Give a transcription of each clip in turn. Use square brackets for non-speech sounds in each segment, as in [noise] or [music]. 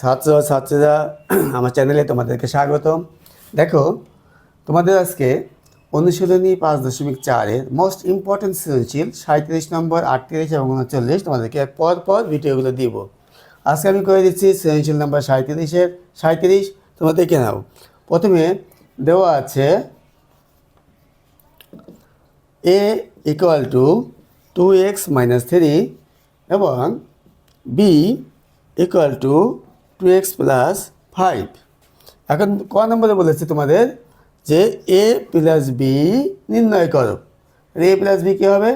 ছাত্র ছাত্রীরা, [clears throat] আমার চ্যানেলে তোমাদেরকে স্বাগতম। দেখো, তোমাদের আজকে অনুশীলনী পাঁচ দশমিক চারের মোস্ট ইম্পর্টেন্ট সৃজনশীল সাঁত্রিশ নম্বর, আটত্রিশ এবং উনচল্লিশ তোমাদেরকে পর পর ভিডিওগুলো দিব। আজকে আমি করে দিচ্ছি সৃজনশীল নম্বর সাঁত্রিশের সাঁত্রিশ দেখে নাও। প্রথমে দেওয়া আছে A equal to two X minus three এবং B equal to two X plus five এখন ক নম্বরে বলেছে তোমাদের যে এ প্লাস বি নির্ণয় করো। এ প্লাস বি কী হবে?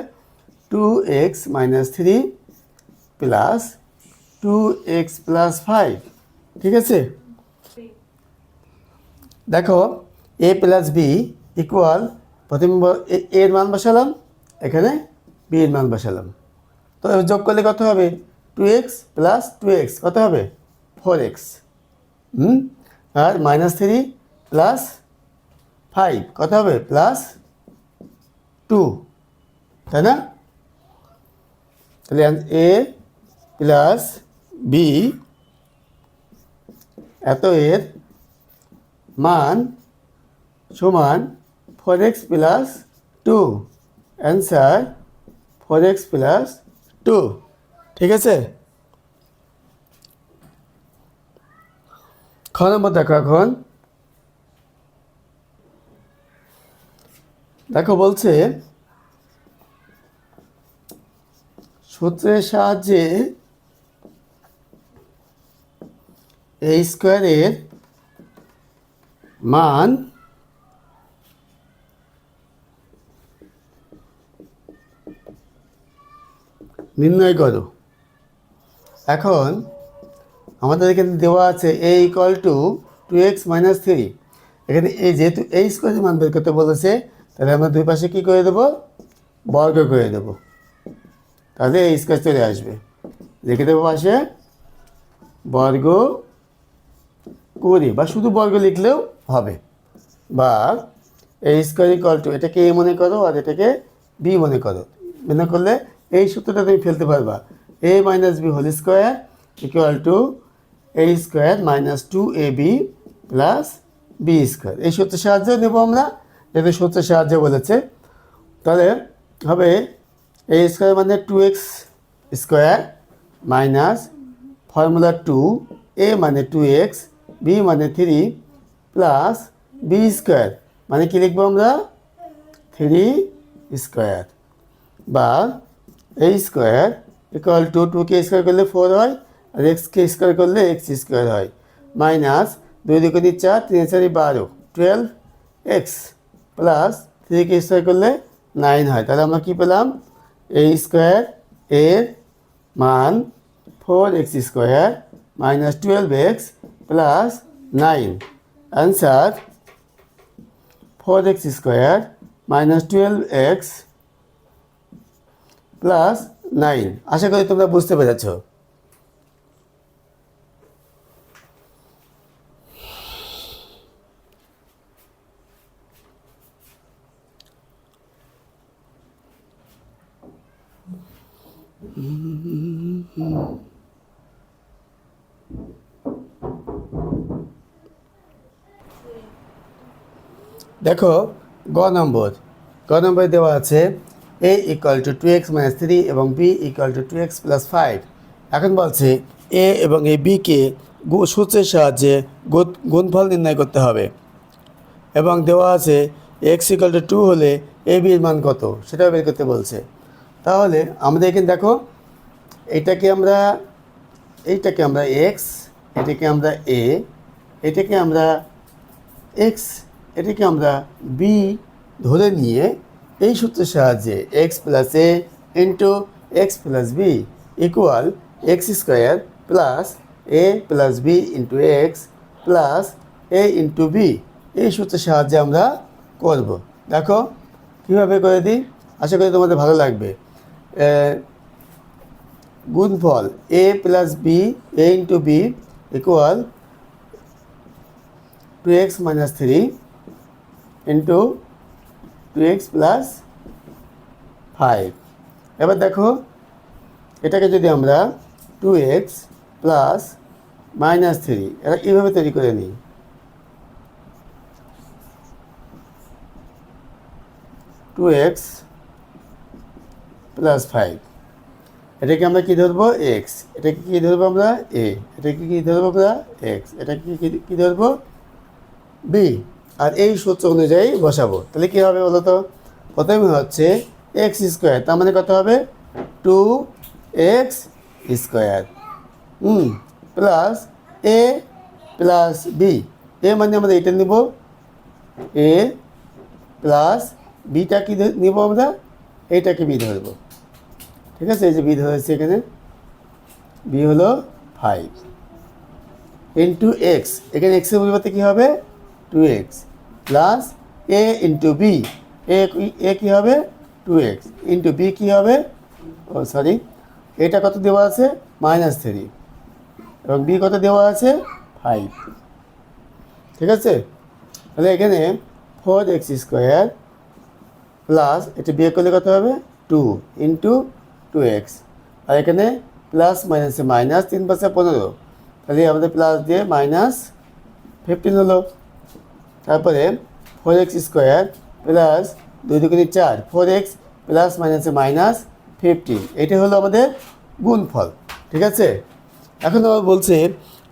Two X minus three plus two X plus five ঠিক আছে? দেখো এ প্লাস বি ইকুয়াল প্রথম এর মান বসালাম, এখানে বি এর মান বসালাম। তো যোগ করলে কত হবে? Two X plus two X কত হবে? ফোর এক্স আর মাইনাস থ্রি প্লাস ফাইভ কত হবে? প্লাস টু তাই না? তাহলে এ প্লাস বি এত এর মান সমান four X plus two answer four X plus two ঠিক আছে? খ নম্বর দেখো এখন দেখো বলছে সূত্রের সাহায্যে এই স্কোয়ারের মান নির্ণয় করো। এখন আমাদের এখানে দেওয়া আছে A equal to two X minus three এখানে এই যেহেতু এই স্কোয়ারের মান বের করতে বলেছে, তাহলে আমরা দুই পাশে কী করে দেবো? বর্গ করে দেবো। তাহলে এই স্কোয়ার চলে আসবে। লিখে দেবো পাশে বর্গ করি, বা শুধু বর্গ লিখলেও হবে। বা এই স্কোয়ার ইকুয়াল টু এটাকে এ মনে করো আর এটাকে বি মনে করো। মনে করলে এই সূত্রটা তুমি ফেলতে পারবা। A minus B whole square equal to A square minus two A B plus B square এই সূত্রের সাহায্যে নেব আমরা। যেহেতু সূত্রের সাহায্যে বলেছে। তাহলে হবে এ স্কোয়ার মানে two X square minus formula two A মানে টু এক্স বি মানে থ্রি প্লাস বি স্কোয়ার মানে কী লিখব আমরা? থ্রি স্কোয়ার বা এ স্কোয়ার ইকুয়াল টু টুকে স্কোয়ার করলে ফোর হয়। আর এক্সকে স্কোয়ার করলে এক্স স্কোয়ার হয়। মাইনাস দুই দুগুণি চার, তিন চারি বারো টুয়েলভ এক্স প্লাস থ্রিকে স্কোয়ার করলে নাইন হয়। তাহলে আমরা কী পেলাম? এ স্কোয়ার এর মান four X square minus twelve X plus nine answer four X square minus twelve X plus nine আশা করি তোমরা বুঝতে পেরেছ। দেখো, গ নম্বর। গ নম্বরে দেওয়া আছে A equal to two X minus three এবং B equal to two X plus five এখন বলছে এ এবং এই বিকে সূত্রের সাহায্যে গুণ- গুণফল নির্ণয় করতে হবে। এবং দেওয়া আছে এক্স ইকুয়াল টু টু হলে এ বির মান কত? সেটাও বের করতে বলছে। তাহলে আমাদের এখানে দেখো, এটাকে আমরা, এইটাকে আমরা এক্স এটাকে আমরা এ এটাকে আমরা এক্স এটাকে আমরা বি ধরে নিয়ে এই সূত্রের সাহায্যে X plus A into X plus B equal X square plus A plus B into X plus A into B এই সূত্রের সাহায্যে আমরা করব। দেখো, কীভাবে করে দিই? আশা করি তোমাদের ভালো লাগবে। গুণফল A plus B A into B equal to X minus three into two X plus five এবার দেখো, এটাকে যদি আমরা two X plus minus three এটা কীভাবে তৈরি করে নিই? টু এক্স প্লাস ফাইভ এটাকে আমরা কী ধরবো? এক্স এটাকে কী ধরবো আমরা? এ এটাকে কী ধরবো আমরা? এক্স এটাকে কী- ধরবো? বি আর এই সূত্র অনুযায়ী বসাবো। তাহলে কী হবে বলো তো প্রথমে হচ্ছে এক্স স্কোয়ার তার মানে কত হবে? Two X square hmm plus A plus B A মানে আমরা এটা নিব। এ প্লাস বিটা কি নিব আমরা? এইটাকে বি ধরবো। ঠিক আছে? এই যে বি ধরেছি এখানে। বি হলো ফাইভ ইন্টু এক্স এখানে এক্সের পরিবর্তে কী হবে? Two X plus A into B A A কী হবে? টু এক্স ইন্টু বি কী হবে? ও সরি এটা কত দেওয়া আছে? মাইনাস থ্রি এবং বি কত দেওয়া আছে? ফাইভ ঠিক আছে? তাহলে এখানে ফোর এক্স স্কোয়ার প্লাস এটা বিয়ে করলে কত হবে? টু ইন্টু টু এক্স আর এখানে প্লাস মাইনাসে মাইনাস তিন পাঁচে পনেরো। তাহলে আমাদের প্লাস দিয়ে মাইনাস ফিফটিন হলো। তারপরে ফোর এক্স স্কোয়ার প্লাস দুই দুগুণি চার ফোর এক্স প্লাস মাইনাসে মাইনাস ফিফটিন এটা হলো আমাদের গুণফল, ঠিক আছে? এখন আমার বলছে,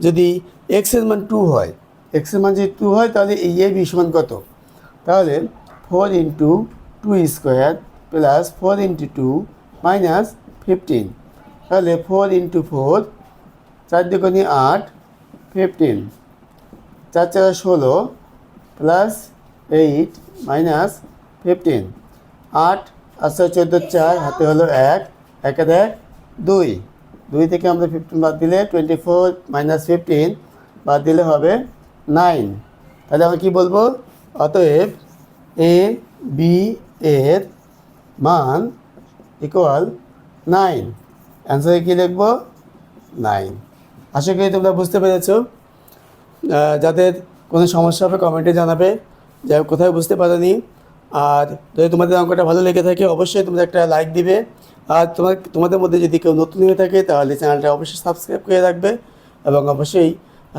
যদি এক্সের মান টু হয় এক্সের মান যদি টু হয়, তাহলে এই এ বি সমান কত? তাহলে four into two square plus four into two minus fifteen তাহলে ফোর ইন্টু ফোর চার দুগুণি আট ফিফটিন চার চার ষোলো প্লাস এইট মাইনাস ফিফটিন আট আটশো চোদ্দ চার, হাতে হলো এক। একে এক দুই। দুই থেকে আমরা ফিফটিন বাদ দিলে টোয়েন্টি ফোর মাইনাস ফিফটিন বাদ দিলে হবে নাইন তাহলে আমরা কী বলব? অতএব এ বি এর মান ইকুয়াল নাইন অ্যান্সারে কী লিখব? নাইন আশা করি তোমরা বুঝতে পেরেছ। যাদের কোনো সমস্যা হবে কমেন্টে জানাবে। যে কোথায় বুঝতে পারোনি। আর যদি তোমাদের অঙ্কটা ভালো লেগে থাকে, অবশ্যই তোমরা একটা লাইক দিবে। আর তোমার, তোমাদের মধ্যে যদি কেউ নতুন হয়ে থাকে, তাহলে চ্যানেলটা অবশ্যই সাবস্ক্রাইব করে রাখবে এবং অবশ্যই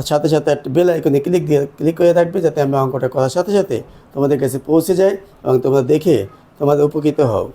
সাথে সাথে একটা বেল আইকনে ক্লিক দিয়ে ক্লিক করে রাখবে যাতে আমি অঙ্কটা করার সাথে সাথে তোমাদের কাছে পৌঁছে যায় এবং তোমরা দেখে তোমাদের উপকৃত হও।